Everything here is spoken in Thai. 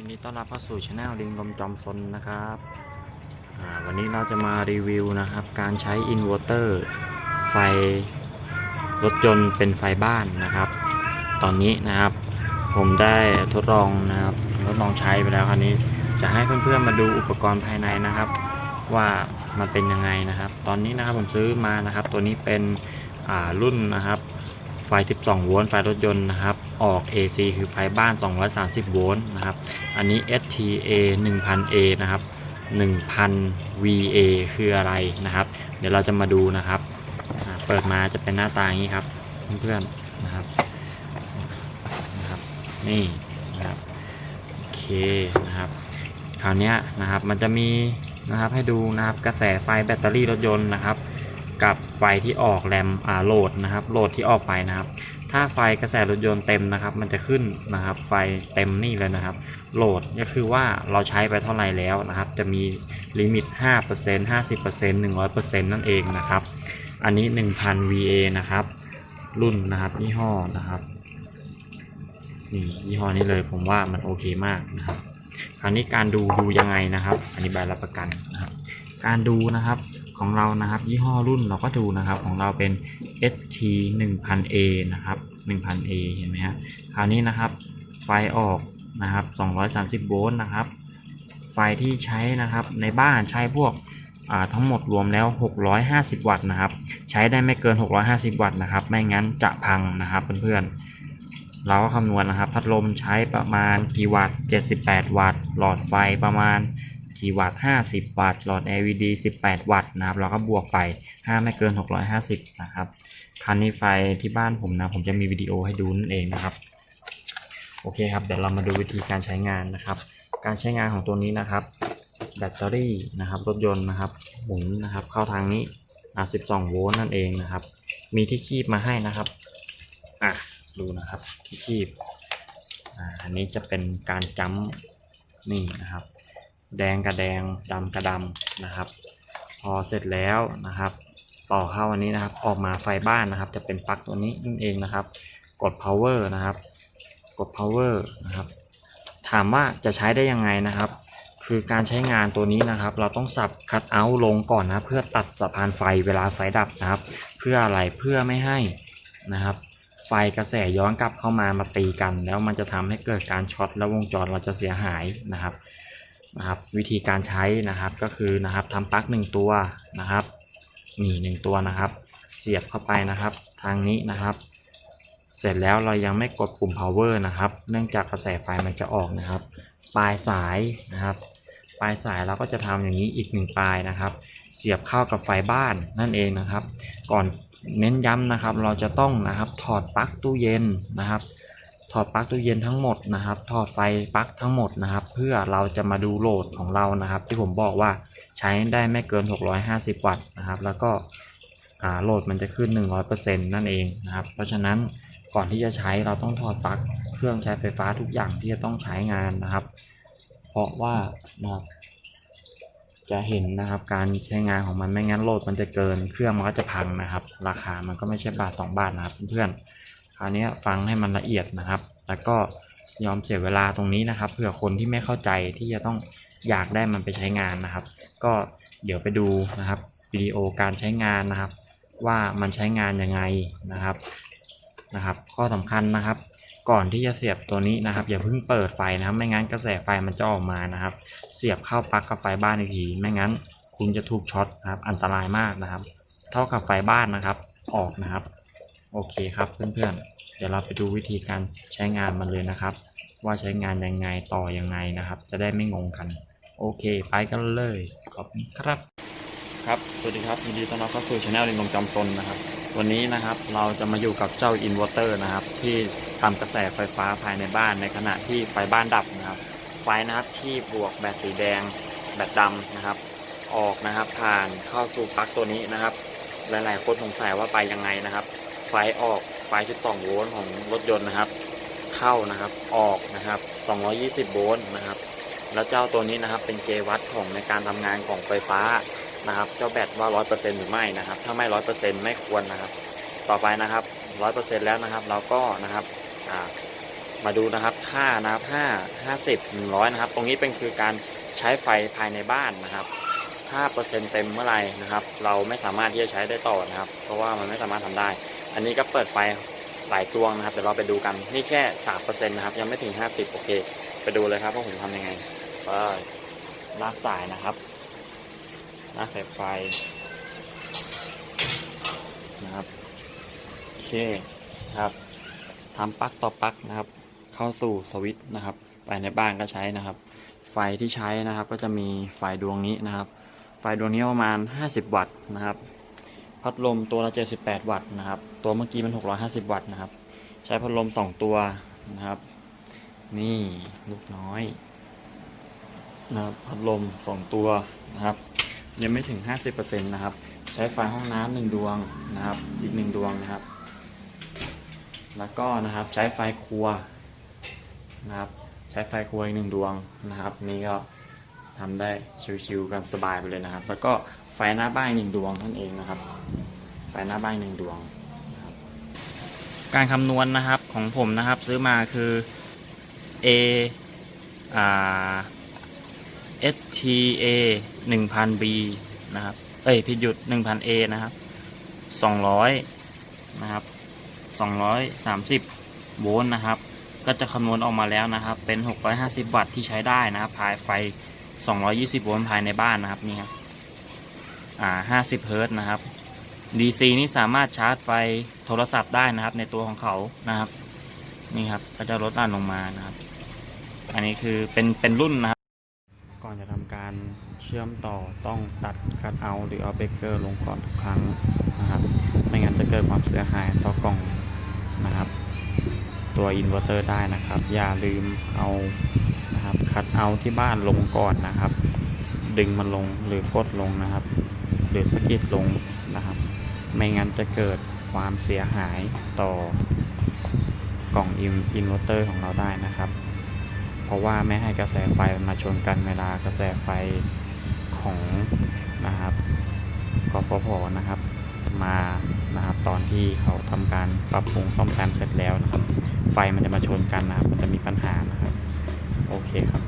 ยินดีต้อนรับเข้าสู่ช anel ลิงลมจอมซนนะครับวันนี้เราจะมารีวิวนะครับ การใช้อินเวอร์เตอร์ไฟรถยนต์เป็นไฟบ้านนะครับ ตอนนี้นะครับ ผมได้ทดลองนะครับทดลองใช้ไปแล้วคราวนี้ จะให้เพื่อนๆมาดูอุปกรณ์ภายในนะครับ ว่ามันเป็นยังไงนะครับ ตอนนี้นะครับผมซื้อมานะครับ ตัวนี้เป็นรุ่นนะครับ ไฟ 12 โวลต์ไฟรถยนต์นะครับ ออก AC คือไฟบ้าน 230 โวลต์นะครับ อันนี้ STA 1000A นะครับ 1000 VA คืออะไรนะครับ เดี๋ยวเราจะมาดูนะครับ เปิดมาจะเป็นหน้าตาอย่างนี้ครับ เพื่อนๆนะครับนะครับนี่นะครับโอเคนะครับคราวนี้นะครับมันจะมีนะครับให้ดูนะครับกระแสไฟแบตเตอรี่รถยนต์นะครับ กับ ไฟที่ออกแรมอ่าโหลดนะครับโหลดที่ออกไปนะครับ ถ้าไฟกระแสรถยนต์เต็มนะครับ มันจะขึ้นนะครับ ไฟเต็มนี่เลยนะครับ โหลดก็คือว่าเราใช้ไปเท่าไหร่แล้วนะครับ จะมีลิมิต 5% 50% 100%นั่นเองนะครับ อันนี้ 1000 VA นะครับ รุ่นนะครับยี่ห้อนะครับนี่ยี่ห้อนี้เลยผมว่ามันโอเคมากนะครับ คราวนี้การดูดูยังไงนะครับ อันนี้ใบรับประกันนะครับ การดูนะครับ ของเรานะครับ ยี่ห้อรุ่นเราก็ดูนะครับ ของเราเป็น ST 1000A นะครับ 1000A เห็นไหมฮะคราวนี้นะครับ ไฟออกนะครับ 230 โวลต์นะครับ ไฟที่ใช้นะครับ ในบ้านใช้พวกทั้งหมดรวมแล้ว 650 วัตต์นะครับ ใช้ได้ไม่เกิน 650 วัตต์นะครับ ไม่งั้นจะพังนะครับเพื่อนๆ เราก็คำนวณนะครับ พัดลมใช้ประมาณกี่วัตต์ 78 วัตต์ หลอดไฟประมาณ กี่วัตต์50 วัตต์หลอด LED 18 วัตต์นะครับเราก็บวกไปห้าไม่เกิน 650 นะครับคันนี้ไฟที่บ้านผมนะ ผมจะมีวิดีโอให้ดูนั่นเองนะครับ โอเคครับ เดี๋ยวเรามาดูวิธีการใช้งานนะครับ การใช้งานของตัวนี้นะครับ แบตเตอรี่นะครับรถยนต์นะครับ หมุนนะครับ เข้าทางนี้อะ12 โวลต์นั่นเองนะครับ มีที่คีบมาให้นะครับอะดูนะครับที่คีบอ่าอันนี้จะเป็นการจัมนี่นะครับ แดงกับแดงดำกับดำนะครับ พอเสร็จแล้วนะครับ ต่อเข้าอันนี้นะครับ ออกมาไฟบ้านนะครับ จะเป็นปลั๊กตัวนี้นั่นเองนะครับ กด power นะครับ กด power นะครับ ถามว่าจะใช้ได้ยังไงนะครับคือการใช้งานตัวนี้นะครับ เราต้องสับคัดเอาท์ลงก่อนนะ เพื่อตัดสะพานไฟเวลาไฟดับนะครับ เพื่ออะไรเพื่อไม่ให้นะครับ ไฟกระแสย้อนกลับเข้ามามาตีกัน แล้วมันจะทำให้เกิดการช็อตและวงจรเราจะเสียหายนะครับ นะครับวิธีการใช้นะครับก็คือนะครับทำปลั๊กหนึ่งตัวนะครับนี่หนึ่งตัวนะครับ เสียบเข้าไปนะครับ ทางนี้นะครับ เสร็จแล้วเรายังไม่กดปุ่ม power นะครับ เนื่องจากกระแสไฟมันจะออกนะครับ ปลายสายนะครับ ปลายสายเราก็จะทำอย่างนี้อีกหนึ่งปลายนะครับ เสียบเข้ากับไฟบ้านนั่นเองนะครับ ก่อนเน้นย้ำนะครับ เราจะต้องนะครับถอดปลั๊กตู้เย็นนะครับ ถอดปลั๊กตู้เย็นทั้งหมดนะครับ ถอดไฟปลั๊กทั้งหมดนะครับ เพื่อเราจะมาดูโหลดของเรานะครับ ที่ผมบอกว่าใช้ได้ไม่เกิน 650 วัตต์นะครับ แล้วก็โหลดมันจะขึ้น 100%นั่นเองนะครับ เพราะฉะนั้นก่อนที่จะใช้เราต้องถอดปลั๊กเครื่องใช้ไฟฟ้าทุกอย่างที่จะต้องใช้งานนะครับ เพราะว่านะครับจะเห็นนะครับการใช้งานของมันไม่งั้นโหลดมันจะเกินเครื่องมันก็จะพังนะครับ ราคามันก็ไม่ใช่บาทสองบาทนะครับเพื่อนๆ คราวนี้ฟังให้มันละเอียดนะครับ แล้วก็ยอมเสียเวลาตรงนี้นะครับเผื่อคนที่ไม่เข้าใจที่จะต้องอยากได้มันไปใช้งานนะครับ ก็เดี๋ยวไปดูนะครับวิดีโอการใช้งานนะครับ ว่ามันใช้งานยังไงนะครับนะครับ ข้อสำคัญนะครับ ก่อนที่จะเสียบตัวนี้นะครับ อย่าเพิ่งเปิดไฟนะครับ ไม่งั้นกระแสไฟมันจะออกมานะครับ เสียบเข้าปลั๊กกับไฟบ้านอีกทีไม่งั้น คุณจะถูกช็อตนะครับ อันตรายมากนะครับ เท่ากับไฟบ้านนะครับ ออกนะครับ โอเคครับเพื่อนๆ เดี๋ยวเราไปดูวิธีการใช้งานมันเลยนะครับ ว่าใช้งานยังไงต่อยังไงนะครับ จะได้ไม่งงกัน โอเค ไปกันเลยขอบคุณครับ ครับสวัสดีครับยินดีต้อนรับเข้าสู่ช anel ลิงลงจำตนนะครับ วันนี้นะครับเราจะมาอยู่กับเจ้าอินเวอร์เตอร์นะครับ ที่ทำกระแสไฟฟ้าภายในบ้านในขณะที่ไฟบ้านดับนะครับ ไฟนะครับที่บวกแบตสีแดงแบตดำนะครับ ออกนะครับผ่านเข้าสู่ปลั๊กตัวนี้นะครับ หลายๆคนสงสัยว่าไปยังไงนะครับ ไฟออกไฟ12โวลต์ของรถยนต์นะครับ เข้านะครับออกนะครับ220โวลต์นะครับ แล้วเจ้าตัวนี้นะครับเป็นเกวัตของในการทำงานของไฟฟ้านะครับ เจ้าแบตว่า100%หรือไม่นะครับ ถ้าไม่100%ไม่ควรนะครับ ต่อไปนะครับ100%แล้วนะครับ เราก็นะครับมาดูนะครับค่านะครับห้าห้าสิบหนึ่งร้อยนะครับ ตรงนี้เป็นคือการใช้ไฟภายในบ้านนะครับถ้าเปอร์เซ็นต์เต็มเมื่อไหร่นะครับ เราไม่สามารถที่จะใช้ได้ต่อนะครับ เพราะว่ามันไม่สามารถทำได้ อันนี้ก็เปิดไฟหลายดวงนะครับเดี๋ยวเราไปดูกันนี่แค่สามเปอร์เซ็นต์นะครับ ยังไม่ถึงห้าสิบโอเค ไปดูเลยครับว่าผมทำยังไงก็ลากสายนะครับลากสายไฟนะครับโอเคครับทำปลั๊กต่อปลั๊กนะครับ เข้าสู่สวิตช์นะครับ ไปในบ้านก็ใช้นะครับ ไฟที่ใช้นะครับก็จะมีไฟดวงนี้นะครับ ไฟดวงนี้ประมาณ 50 วัตต์นะครับ พัดลมตัวละ 78 วัตต์นะครับ ตัวเมื่อกี้มัน 650 วัตต์นะครับ ใช้พัดลม 2 ตัวนะครับ นี่ลูกน้อยนะครับพัดลม 2 ตัวนะครับ ยังไม่ถึง 50%นะครับ ใช้ไฟห้องน้ำหนึ่งดวงนะครับ อีกหนึ่งดวงนะครับ แล้วก็นะครับใช้ไฟครัวนะครับ ใช้ไฟครัวอีกหนึ่งดวงนะครับ นี่ก็ทำได้ชิวๆกันสบายไปเลยนะครับ แล้วก็ ไฟหน้าบ้านหนึ่งดวงนั่นเองนะครับ ไฟหน้าบ้านหนึ่งดวง การคำนวณนะครับของผมนะครับซื้อมาคือ A อ่า STA 1000 B นะครับ เอ้ยผิดหยุด 1000 A นะครับ 200 นะครับ 230 โวลต์นะครับ ก็จะคำนวณออกมาแล้วนะครับ เป็น 650 วัตต์ที่ใช้ได้นะครับภายไฟ 220 โวลต์ภายในบ้านนะครับนี่ครับ อ่า50เฮิร์ตนะครับ DC นี่สามารถชาร์จไฟโทรศัพท์ได้นะครับ ในตัวของเขานะครับ นี่ครับก็จะลดหลั่นลงมานะครับ อันนี้คือเป็นเป็นรุ่นนะครับก่อนจะทำการเชื่อมต่อต้องตัดคัดเอาหรือเอาเบรกเกอร์ลงก่อนทุกครั้งนะครับ ไม่งั้นจะเกิดความเสียหายต่อกล่องนะครับ ตัวอินเวอร์เตอร์ได้นะครับ อย่าลืมเอานะครับคัดเอาท์ที่บ้านลงก่อนนะครับ ดึงมันลงหรือกดลงนะครับ หรือสะกิดลงนะครับ ไม่งั้นจะเกิดความเสียหายต่อกล่องอินเวอร์เตอร์ของเราได้นะครับ เพราะว่าไม่ให้กระแสไฟมาชนกันเวลากระแสไฟของนะครับกฟผนะครับ มานะครับตอนที่เขาทำการปรับปรุงซ่อมแซมเสร็จแล้วนะครับ ไฟมันจะมาชนกันนะครับ มันจะมีปัญหานะครับ โอเคครับ